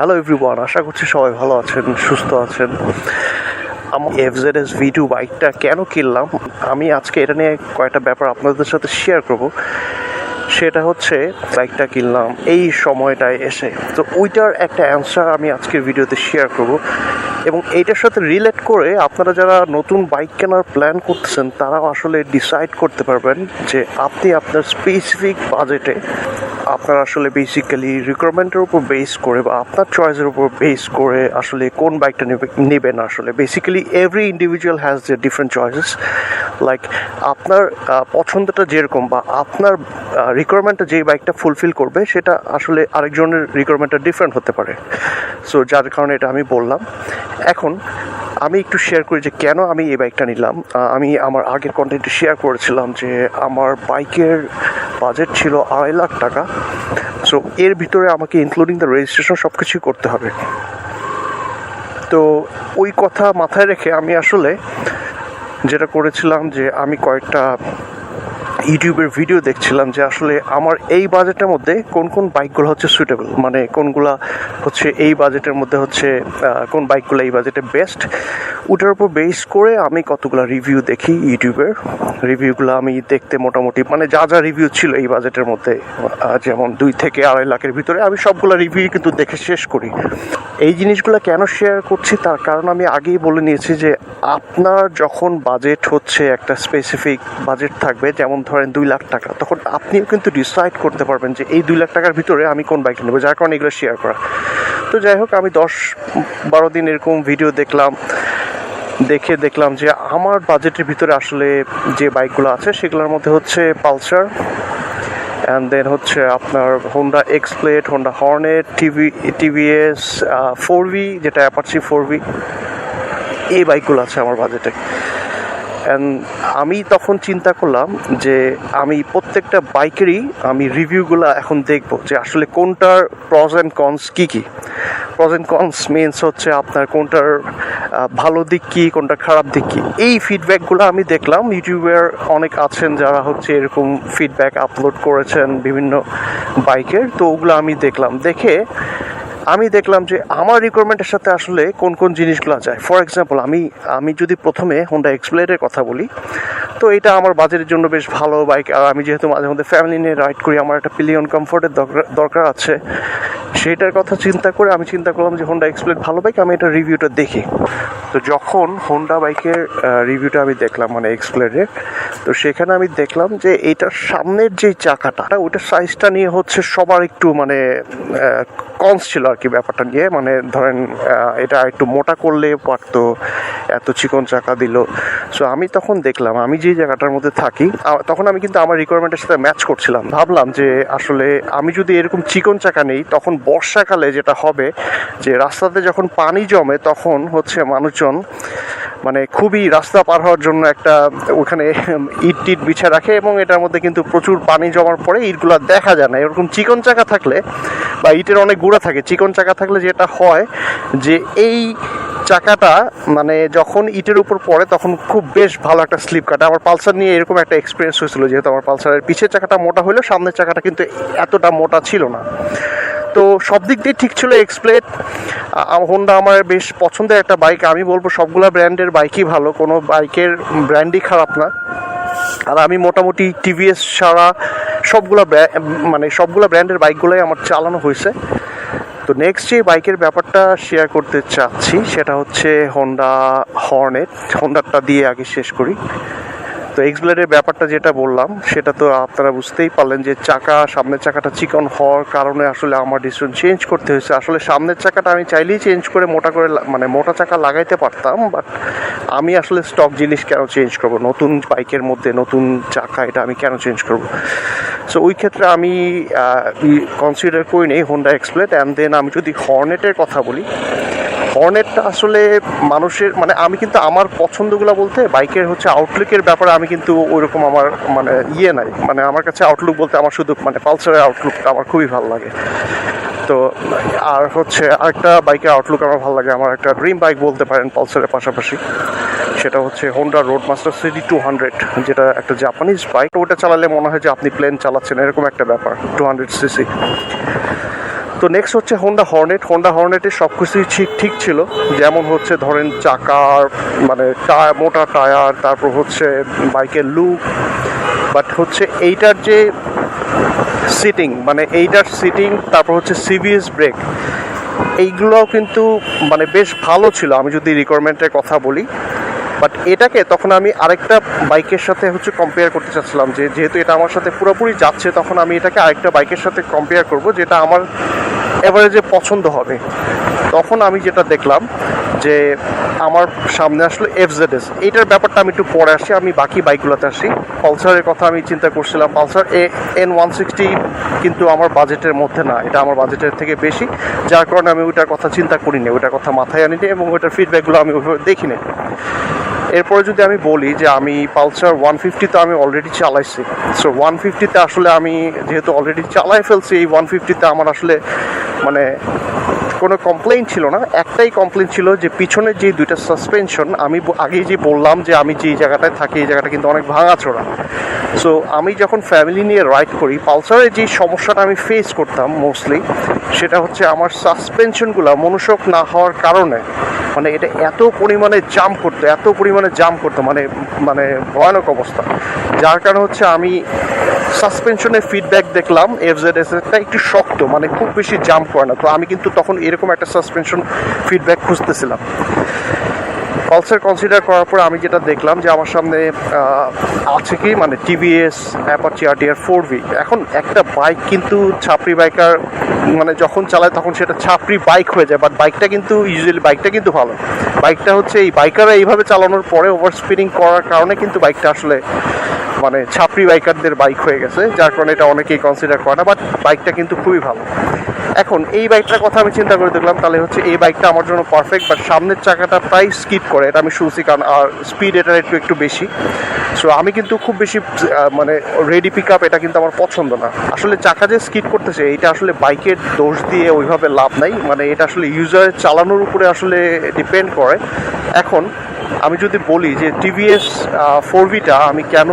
Hello everyone আশা করছি সবাই ভালো আছেন, সুস্থ আছেন। আমার এফজেড এস ভি টু বাইকটা কেন কিনলাম? আমি আজকে এটা নিয়ে কয়েকটা ব্যাপার আপনাদের সাথে শেয়ার করব। সেটা হচ্ছে বাইকটা কিনলাম এই সময়টায় এসে। তো ওইটার একটা অ্যান্সার আমি আজকের ভিডিওতে শেয়ার করব। এবং এইটার সাথে রিলেট করে আপনারা যারা নতুন বাইক কেনার প্ল্যান করতেছেন, তারাও আসলে ডিসাইড করতে পারবেন যে আপনি আপনার স্পেসিফিক বাজেটে আপনার আসলে বেসিক্যালি রিকোয়ারমেন্টের উপর বেস করে বা আপনার চয়েসের উপর বেস করে আসলে কোন বাইকটা নেবে নেবেন আসলে। Basically every individual has the different choices like আপনার পছন্দটা যেরকম বা আপনার রিকোয়ারমেন্টটা যেই বাইকটা ফুলফিল করবে, সেটা আসলে আরেকজনের রিকোয়ারমেন্টটা ডিফারেন্ট হতে পারে। সো যার কারণে এটা আমি বললাম। এখন, আমি একটু শেয়ার করি যে কেন আমি এই বাইকটা নিলাম। আমি আমার আগের কন্টেন্টে শেয়ার করেছিলাম যে আমার বাইকের বাজেট ছিল আড়াই লাখ টাকা। সো এর ভিতরে আমাকে ইনক্লুডিং দ্য রেজিস্ট্রেশন সব কিছুই করতে হবে। তো, ওই কথা মাথায় রেখে আমি আসলে যেটা করেছিলাম যে আমি কয়েকটা ইউটিউবের ভিডিও দেখছিলাম যে আসলে আমার এই বাজেটের মধ্যে কোন কোন বাইকগুলো হচ্ছে সুইটেবল মানে কোনগুলা হচ্ছে এই বাজেটের মধ্যে হচ্ছে কোন বাইকগুলো এই বাজেটে বেস্ট ওটার উপর বেস করে আমি কতগুলো রিভিউ দেখি ইউটিউবের। রিভিউগুলো আমি দেখতে মোটামুটি মানে যা যা রিভিউ ছিল এই বাজেটের মধ্যে যেমন দুই থেকে আড়াই লাখের ভিতরে আমি সবগুলো রিভিউ কিন্তু দেখে শেষ করি। এই জিনিসগুলো কেন শেয়ার করছি তার কারণ আমি আগেই বলে নিয়েছি যে আপনার যখন বাজেট হচ্ছে একটা স্পেসিফিক বাজেট থাকবে, যেমন ধরেন দুই লাখ টাকা, তখন আপনিও কিন্তু ডিসাইড করতে পারবেন যে এই দুই লাখ টাকার ভিতরে আমি কোন বাইক নেব যার কারণে এগুলো শেয়ার করা। তো যাই হোক, আমি দশ, বারো দিন এরকম ভিডিও দেখলাম, দেখে দেখলাম যে আমার বাজেটের ভিতরে আসলে যে বাইকগুলো আছে, সেগুলোর মধ্যে হচ্ছে পালসার অ্যান্ড দেন হচ্ছে আপনার Honda X Blade Honda Hornet TV TVS four V যেটা অ্যাপাচি ফোর ভি এই বাইকগুলো আছে আমার বাজেটে অ্যান্ড আমি তখন চিন্তা করলাম যে আমি প্রত্যেকটা বাইকেরই আমি রিভিউগুলো এখন দেখব যে আসলে কোনটার প্রজ অ্যান্ড কনস কী কী। প্রজ অ্যান্ড কনস মিনস হচ্ছে আপনার কোনটার ভালো দিক কী, কোনটা খারাপ দিক কী। এই ফিডব্যাকগুলো আমি দেখলাম। ইউটিউবের অনেক আছেন যারা হচ্ছে এরকম ফিডব্যাক আপলোড করেছেন বিভিন্ন বাইকের, তো ওগুলো আমি দেখলাম। দেখে আমি দেখলাম যে আমার রিকোয়ারমেন্টের সাথে আসলে কোন কোন জিনিসগুলো যায়। ফর এক্সাম্পল আমি আমি যদি প্রথমে হোন্ডা এক্সপ্লেডের কথা বলি, তো এটা আমার বাজেটের জন্য বেশ ভালো বাইক আর আমি যেহেতু মাঝে মধ্যে ফ্যামিলি নিয়ে রাইড করি, আমার একটা পিলিয়ন কমফোর্টের দরকার আছে। সেটার কথা চিন্তা করে আমি চিন্তা করলাম যে হোন্ডা এক্সপ্লেড ভালো বাইক আমি এটা রিভিউটা দেখি। তো যখন হোন্ডা বাইকের রিভিউটা আমি দেখলাম মানে এক্সপ্লেডের তো সেখানে আমি দেখলাম যে এটার সামনের যে চাকাটা ওইটার সাইজটা নিয়ে হচ্ছে সবার একটু মানে কনস ছিল। আর কি ব্যাপারটা নিয়ে মানে ধরেন এটা একটু মোটা করলে পারতো, এত চিকন চাকা দিল। সো আমি তখন দেখলাম, আমি যে জায়গাটার মধ্যে থাকি তখন আমি কিন্তু আমার রিকোয়ারমেন্টের সাথে ম্যাচ করছিলাম। ভাবলাম যে, আসলে আমি যদি এরকম চিকন চাকা নেই, তখন বর্ষাকালে যেটা হবে, যে রাস্তাতে যখন পানি জমে, তখন হচ্ছে মানুষজন মানে খুবই রাস্তা পার হওয়ার জন্য একটা, ওখানে ইট টিট বিছা রাখে এবং এটার মধ্যে কিন্তু প্রচুর পানি জমার পরে ইটগুলো দেখা যায় না। এরকম চিকন চাকা থাকলে বা ইটের অনেক গুঁড়া থাকে, চিকন চাকা থাকলে যেটা হয় যে এই চাকাটা মানে যখন ইটের উপর পড়ে তখন খুব বেশ ভালো একটা স্লিপ কাটে। আমার পালসার নিয়ে এরকম একটা এক্সপিরিয়েন্স হয়েছিল, যেহেতু আমার পালসারের পিছের চাকাটা মোটা হলেও সামনের চাকাটা কিন্তু এতটা মোটা ছিল না। তো সব দিক দিয়ে ঠিক ছিল এক্সপ্লেট হোন্ডা আমার বেশ পছন্দের একটা বাইক আমি বলব সবগুলা ব্র্যান্ডের বাইকই ভালো। কোনো বাইকের ব্র্যান্ডই খারাপ না। আর আমি মোটামুটি টিভিএস ছাড়া সবগুলা মানে সবগুলা ব্র্যান্ডের বাইকগুলোই আমার চালানো হয়েছে। তো নেক্সট যে বাইকের ব্যাপারটা শেয়ার করতে চাচ্ছি, সেটা হচ্ছে হোন্ডা হর্নেট হোন্ডারটা দিয়ে আগে শেষ করি। তো এক্সব্লেডের ব্যাপারটা যেটা বললাম, সেটা তো আপনারা বুঝতেই পারলেন যে চাকা, সামনের চাকাটা চিকন হওয়ার কারণে আসলে আমার ডিসিশন চেঞ্জ করতে হয়েছে। আসলে সামনের চাকাটা আমি চাইলেই চেঞ্জ করে মোটা করে মানে মোটা চাকা লাগাইতে পারতাম বাট আমি আসলে স্টক জিনিস কেন চেঞ্জ করব? নতুন বাইকের মধ্যে নতুন চাকা, এটা আমি কেন চেঞ্জ করব? সো ওই ক্ষেত্রে আমি কনসিডার করি নেই হোন্ডা এক্সপ্লেড অ্যান্ড দেন আমি যদি হর্নেটের কথা বলি হর্নেটটা আসলে মানুষের মানে আমি কিন্তু আমার পছন্দগুলো বলতে বাইকের হচ্ছে আউটলুকের ব্যাপারে আমি কিন্তু ওইরকম আমার মানে ইয়ে নাই। মানে আমার কাছে আউটলুক বলতে আমার শুধু মানে পালসারের আউটলুকটা আমার খুবই ভালো লাগে। তো আর হচ্ছে আরেকটা বাইকের আউটলুক আমার ভালো লাগে। আমার একটা ড্রিম বাইক বলতে পারেন পালসারের পাশাপাশি। সেটা হচ্ছে Honda road master CD two hundred যেটা একটা জাপানিজ বাইক ওটা চালালে মনে হয় যে আপনি প্লেন চালাচ্ছেন। এরকম একটা ব্যাপার টু হান্ড্রেড সিসি তো নেক্সট হচ্ছে হোন্ডা হর্নেট হোন্ডা হর্নেটের সব কিছুই ঠিক ঠিক ছিল। যেমন হচ্ছে ধরেন চাকার মানে টায়ার, মোটা টায়ার, তারপর হচ্ছে বাইকের লুক বাট হচ্ছে এইটার যে সিটিং মানে এইটার সিটিং তারপর হচ্ছে সিবিএস ব্রেক এইগুলোও কিন্তু মানে বেশ ভালো ছিল। আমি যদি রিকোয়ারমেন্টের কথা বলি বাট এটাকে তখন আমি আরেকটা বাইকের সাথে হচ্ছে কম্পেয়ার করতে চাচ্ছিলাম যে যেহেতু এটা আমার সাথে পুরোপুরি যাচ্ছে, তখন আমি এটাকে আরেকটা বাইকের সাথে কম্পেয়ার করব যেটা আমার এভারেজে পছন্দ হবে। তখন আমি যেটা দেখলাম যে আমার সামনে আসলো এফজেডএস এইটার ব্যাপারটা আমি একটু পরে আসি আমি বাকি বাইকগুলোতে আসি। পালসারের কথা আমি চিন্তা করছিলাম। Pulsar A, N one sixty কিন্তু আমার বাজেটের মধ্যে না, এটা আমার বাজেটের থেকে বেশি। যার কারণে আমি ওইটার কথা চিন্তা করিনি, ওইটার কথা মাথায় আনিনি এবং ওইটার ফিডব্যাকগুলো আমি ওইভাবে দেখিনি। এরপরে যদি আমি বলি যে আমি পালসার ওয়ান ফিফটি তো আমি অলরেডি চালাইছি। সো ওয়ান ফিফটিতে আসলে আমি যেহেতু অলরেডি চালাই ফেলছি, এই ওয়ান ফিফটিতে আমার আসলে মানে কোনো কমপ্লেন ছিল না। একটাই কমপ্লেন ছিল যে পিছনের যে দুইটা সাসপেনশন আমি আগেই যে বললাম যে আমি যে জায়গাটায় থাকি, এই জায়গাটা কিন্তু অনেক ভাঙাচোরা। সো আমি যখন ফ্যামিলি নিয়ে রাইড করি, পালসারের যে সমস্যাটা আমি ফেস করতাম মোস্টলি সেটা হচ্ছে আমার সাসপেনশনগুলো মনোসক না হওয়ার কারণে মানে এটা এত পরিমাণে জাম্প করতো, এত পরিমাণে জাম করতো মানে মানে ভয়ানক অবস্থা। যার কারণে হচ্ছে আমি সাসপেনশনের ফিডব্যাক দেখলাম এফ জেড এস এরটা একটু শক্ত মানে খুব বেশি জাম্প করে না। তো আমি কিন্তু তখন এরকম একটা সাসপেনশন ফিডব্যাক খুঁজতেছিলাম। পালসার কনসিডার করার পর আমি যেটা দেখলাম যে আমার সামনে আছে কি? মানে TVS Apache RTR four V এখন একটা বাইক কিন্তু ছাপড়ি বাইকার মানে যখন চালায় তখন সেটা ছাপড়ি বাইক হয়ে যায় বাট বাইকটা কিন্তু ইউজুয়ালি বাইকটা কিন্তু ভালো। বাইকটা হচ্ছে এই বাইকাররা এইভাবে চালানোর পরে ওভার স্পিডিং করার কারণে কিন্তু বাইকটা আসলে মানে ছাপরি বাইকারদের বাইক হয়ে গেছে, যার কারণে এটা অনেকেই কনসিডার করে না বাট বাইকটা কিন্তু খুবই ভালো। এখন, এই বাইকটার কথা আমি চিন্তা করে দেখলাম, তাহলে হচ্ছে এই বাইকটা আমার জন্য পারফেক্ট বাট সামনের চাকাটা প্রায় স্কিপ করে, এটা আমি শুনছি কারণ, আর স্পিড এটার একটু একটু বেশি। সো আমি কিন্তু খুব বেশি মানে রেডি পিক আপ এটা কিন্তু আমার পছন্দ না। আসলে চাকা যে স্কিপ করতেছে, এটা আসলে বাইকের দোষ দিয়ে ওইভাবে লাভ নাই মানে এটা আসলে ইউজার চালানোর উপরে আসলে ডিপেন্ড করে। এখন আমি যদি বলি যে টিভিএস ফোর ভিটা আমি কেন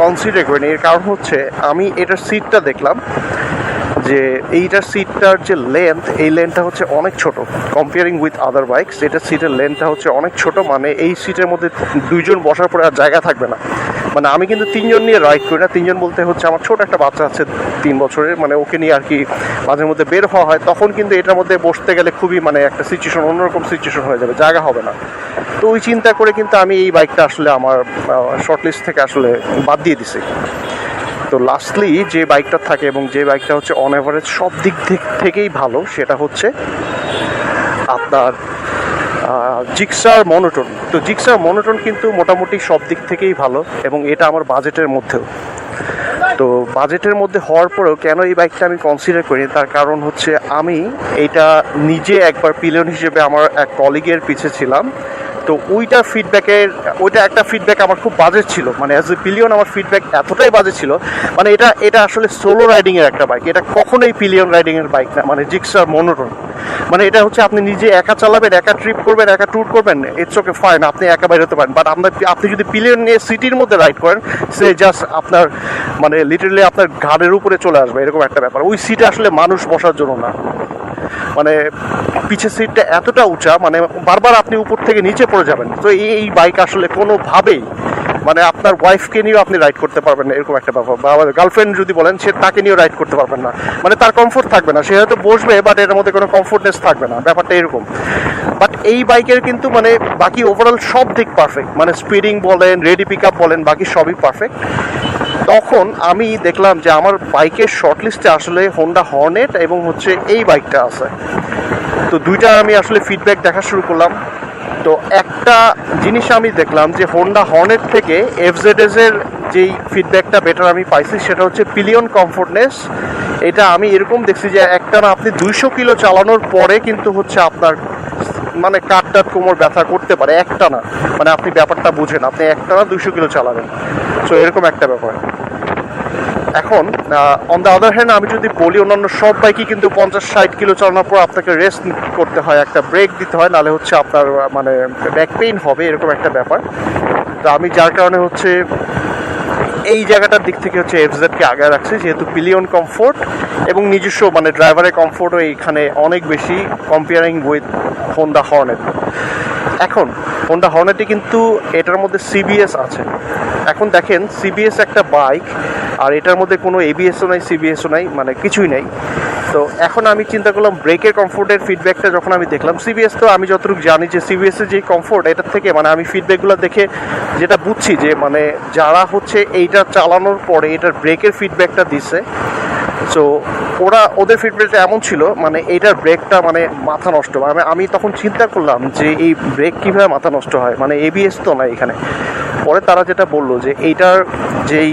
কনসিডার করিনি? এর কারণ হচ্ছে আমি এটার সিটটা দেখলাম যে এইটার সিটটার যে লেন্থ এই লেন্থটা হচ্ছে অনেক ছোট। কম্পেয়ারিং উইথ আদার বাইকস এটার সিটের লেন্থটা হচ্ছে অনেক ছোট। মানে এই সিটের মধ্যে দুইজন বসার পরে আর জায়গা থাকবে না। মানে আমি কিন্তু তিনজন নিয়ে রাইড করি না। তিনজন বলতে হচ্ছে আমার ছোট একটা বাচ্চা আছে তিন বছরের মানে ওকে নিয়ে আর কি মাঝে মধ্যে বের হওয়া হয়। তখন কিন্তু এটার মধ্যে বসতে গেলে খুবই মানে একটা সিচুয়েশন অন্যরকম সিচুয়েশন হয়ে যাবে, জায়গা হবে না। তো ওই চিন্তা করে কিন্তু আমি এই বাইকটা আসলে আমার শর্টলিস্ট থেকে আসলে বাদ দিয়ে দিছি। তো লাস্টলি যে বাইকটা থাকে এবং যে বাইকটা হচ্ছে অন অ্যাভারেজ সব দিক থেকে- থেকেই ভালো, সেটা হচ্ছে আপনার জিক্সার মনোটন। তো জিক্সার মনোটন কিন্তু মোটামুটি সব দিক থেকেই ভালো এবং এটা আমার বাজেটের মধ্যেও। তো বাজেটের মধ্যে হওয়ার পরেও কেন এই বাইকটা আমি কনসিডার করি তার কারণ হচ্ছে আমি এটা নিজে একবার পিলিয়ন হিসেবে আমার এক কলিগের পিছে ছিলাম। তো ওইটা ফিডব্যাকের ওইটা একটা ফিডব্যাক আমার খুব বাজে ছিল। মানে অ্যাজ এ পিলিয়ন আমার ফিডব্যাক এতটাই বাজে ছিল। মানে এটা এটা আসলে সোলো রাইডিংয়ের একটা বাইক এটা কখনোই পিলিয়ন রাইডিংয়ের বাইক না। মানে জিক্সার মনোটন মানে এটা হচ্ছে আপনি নিজে একা চালাবেন, একা ট্রিপ করবেন, একা ট্যুর করবেন ইটস ওকে ফাইন আপনি একা বাইরে হতে পারেন। বাট আপনার আপনি যদি পিলিয়ন নিয়ে সিটির মধ্যে রাইড করেন, সে জাস্ট আপনার মানে লিটারালি আপনার ঘাড়ের উপরে চলে আসবে, এরকম একটা ব্যাপার। ওই সিটে আসলে মানুষ বসার জন্য না। মানে পিছের সিটটা এতটা উঁচা মানে বারবার আপনি উপর থেকে নিচে পড়ে যাবেন। তো এই বাইক আসলে কোনোভাবেই মানে আপনার ওয়াইফকে নিয়েও আপনি রাইড করতে পারবেন না, এরকম একটা ব্যাপার। বা গার্লফ্রেন্ড যদি বলেন, সে তাকে নিয়েও রাইড করতে পারবেন না। মানে তার কমফোর্ট থাকবে না, সে হয়তো বসবে বাট এর মধ্যে কোনো কমফোর্টনেস থাকবে না, ব্যাপারটা এরকম। বাট এই বাইকের কিন্তু মানে বাকি ওভারঅল সব দিক পারফেক্ট মানে স্পিডিং বলেন রেডি পিক আপ বলেন, বাকি সবই পারফেক্ট তখন আমি দেখলাম যে আমার বাইকের শর্ট লিস্টে আসলে হোন্ডা হর্নেট এবং হচ্ছে এই বাইকটা আছে। তো দুইটা আমি আসলে ফিডব্যাক দেখা শুরু করলাম। তো একটা জিনিস আমি দেখলাম যে হোন্ডা হর্নেট থেকে এফজেডএস এর যেই ফিডব্যাকটা বেটার আমি পাইছি সেটা হচ্ছে পিলিয়ন কমফোর্টনেস এটা আমি এরকম দেখছি যে একটা না আপনি দুইশো কিলো চালানোর পরে কিন্তু হচ্ছে আপনার মানে কাঠ টাট কোমর ব্যথা করতে পারে, একটা না। মানে আপনি ব্যাপারটা বুঝেন, আপনি একটা না দুইশো কিলো চালাবেন। সো এরকম একটা ব্যাপার। এখন অন দ্য আদার হ্যান্ড আমি যদি বলি অন্যান্য সব বাইকই কিন্তু পঞ্চাশ, ষাট কিলো চালানোর পর আপনাকে রেস্ট করতে হয়, একটা ব্রেক দিতে হয়, নাহলে হচ্ছে আপনার মানে ব্যাক পেইন হবে, এরকম একটা ব্যাপার। তো আমি যার কারণে হচ্ছে এই জায়গাটার দিক থেকে হচ্ছে এফজেডকে আগে রাখছে, যেহেতু পিলিয়ন কমফোর্ট এবং নিজস্ব মানে ড্রাইভারের কমফোর্টও এইখানে অনেক বেশি কম্পেয়ারিং উইথ হোন্ডা হর্নেট এখন হোন্ডা হর্নেটে কিন্তু এটার মধ্যে সিবিএস আছে। এখন দেখেন সিবিএস একটা বাইক আর এটার মধ্যে কোনো এবিএসও নাই সিবিএসও নাই মানে কিছুই নাই। তো এখন আমি চিন্তা করলাম ব্রেকের কমফোর্টের ফিডব্যাকটা যখন আমি দেখলাম সিবিএস তো আমি যতটুকু জানি যে সিবিএস এর যে কমফোর্ট এটার থেকে মানে আমি ফিডব্যাকগুলো দেখে যেটা বুঝছি যে মানে যারা হচ্ছে এইটা চালানোর পরে এটার ব্রেকের ফিডব্যাকটা দিছে সো ওরা ওদের ফিডব্যাকটা এমন ছিল মানে এইটার ব্রেকটা মানে মাথা নষ্ট। মানে আমি তখন চিন্তা করলাম যে এই ব্রেক কীভাবে মাথা নষ্ট হয় মানে এবিএস তো না এখানে। পরে তারা যেটা বলল যে এইটার যেই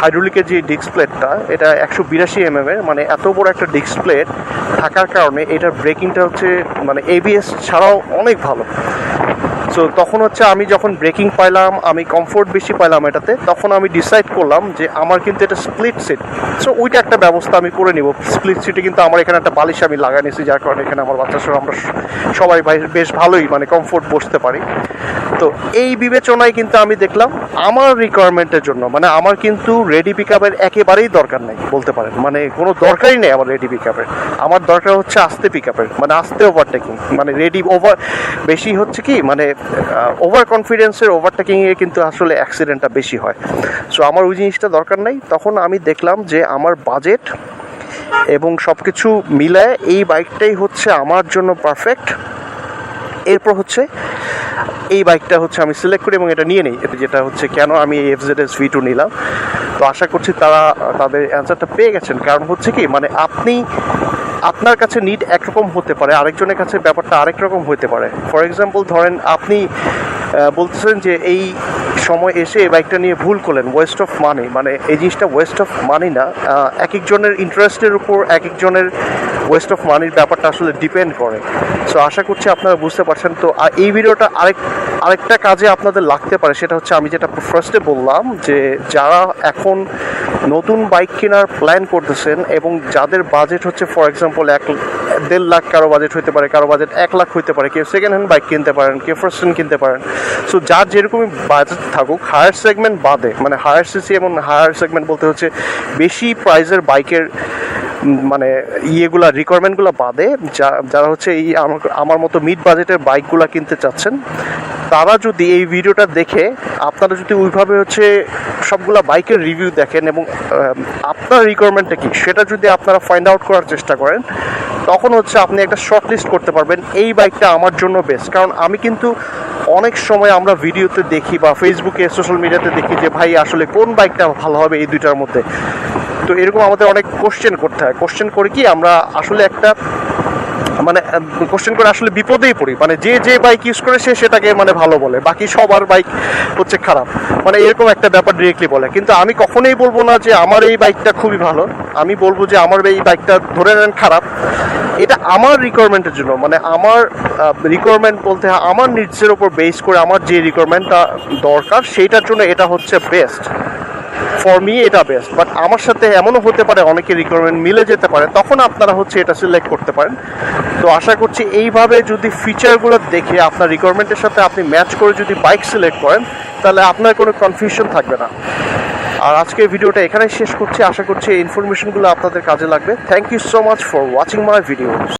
হাইড্রোলিকের যে ডিসপ্লেটটা এটা একশো বিরাশি এম এর মানে এত বড় একটা ডিসপ্লেট থাকার কারণে এটার ব্রেকিংটা হচ্ছে মানে এবিএস ছাড়াও অনেক ভালো। সো তখন হচ্ছে আমি যখন ব্রেকিং পাইলাম, আমি কমফোর্ট বেশি পাইলাম এটাতে, তখন আমি ডিসাইড করলাম যে আমার কিন্তু এটা স্প্লিট সিট সো ওইটা একটা ব্যবস্থা আমি করে নিব। স্প্লিট সিটে কিন্তু আমার এখানে একটা বালিশ আমি লাগাই নিয়েছি যার কারণে এখানে আমার বাচ্চা সহ আমরা সবাই বেশ ভালোই মানে কমফোর্ট বসতে পারি। তো, এই বিবেচনায় কিন্তু আমি দেখলাম আমার রিকোয়ারমেন্টের জন্য মানে আমার কিন্তু রেডি পিক আপের একেবারেই দরকার নেই, বলতে পারেন। মানে কোনো দরকারই নেই আমার রেডি পিক আপের আমার দরকার হচ্ছে আস্তে পিক আপের মানে আস্তে ওভারটেকিং মানে রেডি ওভার বেশি হচ্ছে কি মানে ওভার কনফিডেন্সের ওভারটেকিংয়ে কিন্তু আসলে অ্যাক্সিডেন্টটা বেশি হয়। সো আমার ওই জিনিসটা দরকার নেই। তখন আমি দেখলাম যে, আমার বাজেট এবং সব কিছু মিলায় এই বাইকটাই হচ্ছে আমার জন্য পারফেক্ট এরপর হচ্ছে, এই বাইকটা হচ্ছে আমি সিলেক্ট করি এবং এটা নিয়ে নিই। যেটা হচ্ছে, কেন আমি এই F Z S V two নিলাম? তো আশা করছি তারা, তাদের অ্যান্সারটা পেয়ে গেছেন। কারণ হচ্ছে কি মানে আপনি আপনার কাছে নিড একরকম হতে পারে, আরেকজনের কাছে ব্যাপারটা আরেক রকম হতে পারে। ফর এক্সাম্পল ধরেন আপনি বলতেছেন যে এই সময় এসে বাইকটা নিয়ে ভুল করলেন ওয়েস্ট অফ মানি মানে এই জিনিসটা ওয়েস্ট অফ মানি না এক একজনের ইন্টারেস্টের উপর এক একজনের ওয়েস্ট অফ মানির ব্যাপারটা আসলে ডিপেন্ড করে। সো আশা করছি আপনারা বুঝতে পারছেন। তো, আর এই ভিডিওটা আরেক, আরেকটা কাজে আপনাদের লাগতে পারে, সেটা হচ্ছে আমি যেটা ফার্স্টে বললাম যে, যারা এখন নতুন বাইক কেনার প্ল্যান করতেছেন এবং যাদের বাজেট হচ্ছে ফর এক্সাম্পল এক দেড় লাখ কারও বাজেট হতে পারে, কারও বাজেট এক লাখ হতে পারে, কেউ সেকেন্ড হ্যান্ড বাইক কিনতে পারেন, কেউ ফার্স্ট হ্যান্ড কিনতে পারেন। সো যার যেরকমই বাজেট থাকুক হায়ার সেগমেন্ট বাদে মানে হায়ার সিসি এবং হায়ার সেগমেন্ট বলতে হচ্ছে, বেশি প্রাইজের বাইকের মানে ইয়েগুলা রিকোয়ারমেন্টগুলো বাদে যারা হচ্ছে এই আমার আমার মতো মিড বাজেটের বাইকগুলো কিনতে চাচ্ছেন, তারা যদি এই ভিডিওটা দেখে, আপনারা যদি ওইভাবে হচ্ছে সবগুলা বাইকের রিভিউ দেখেন এবং আপনার রিকোয়ারমেন্টটা কি, সেটা যদি আপনারা ফাইন্ড আউট করার চেষ্টা করেন, তখন হচ্ছে আপনি একটা শর্ট লিস্ট করতে পারবেন, এই বাইকটা আমার জন্য বেস্ট কারণ আমি কিন্তু অনেক সময় আমরা ভিডিওতে দেখি বা ফেসবুকে সোশ্যাল মিডিয়াতে দেখি যে, ভাই, আসলে কোন বাইকটা ভালো হবে এই দুইটার মধ্যে? তো এরকম আমাদের অনেক কোশ্চেন করতে হয়। কোশ্চেন করে কি আমরা আসলে একটা মানে কোশ্চেন করে আসলে বিপদেই পড়ি। মানে যে যে বাইক ইউজ করে সে সেটাকে মানে ভালো বলে। বাকি সবার বাইক হচ্ছে খারাপ। মানে এরকম একটা ব্যাপার ডিরেক্টলি বলে। কিন্তু আমি কখনোই বলব না যে আমার এই বাইকটা খুবই ভালো। আমি বলব যে আমার এই বাইকটা ধরে নেন খারাপ। এটা আমার রিকোয়ারমেন্টের জন্য। মানে আমার রিকোয়ারমেন্ট বলতে আমার নিজের ওপর বেস করে আমার যে রিকোয়ারমেন্টটা দরকার, সেইটার জন্য এটা হচ্ছে বেস্ট ফর মি এটা বেস্ট বাট আমার সাথে এমনও হতে পারে, অনেকে রিকোয়ারমেন্ট মিলে যেতে পারে, তখন আপনারা হচ্ছে এটা সিলেক্ট করতে পারেন। তো আশা করছি এইভাবে যদি ফিচারগুলো দেখে আপনার রিকোয়ারমেন্টের সাথে আপনি ম্যাচ করে যদি বাইক সিলেক্ট করেন, তাহলে আপনার কোনো কনফিউশন থাকবে না। আর আজকে ভিডিওটা এখানেই শেষ করছি। আশা করছি এই ইনফরমেশনগুলো আপনাদের কাজে লাগবে। Thank you so much for watching my video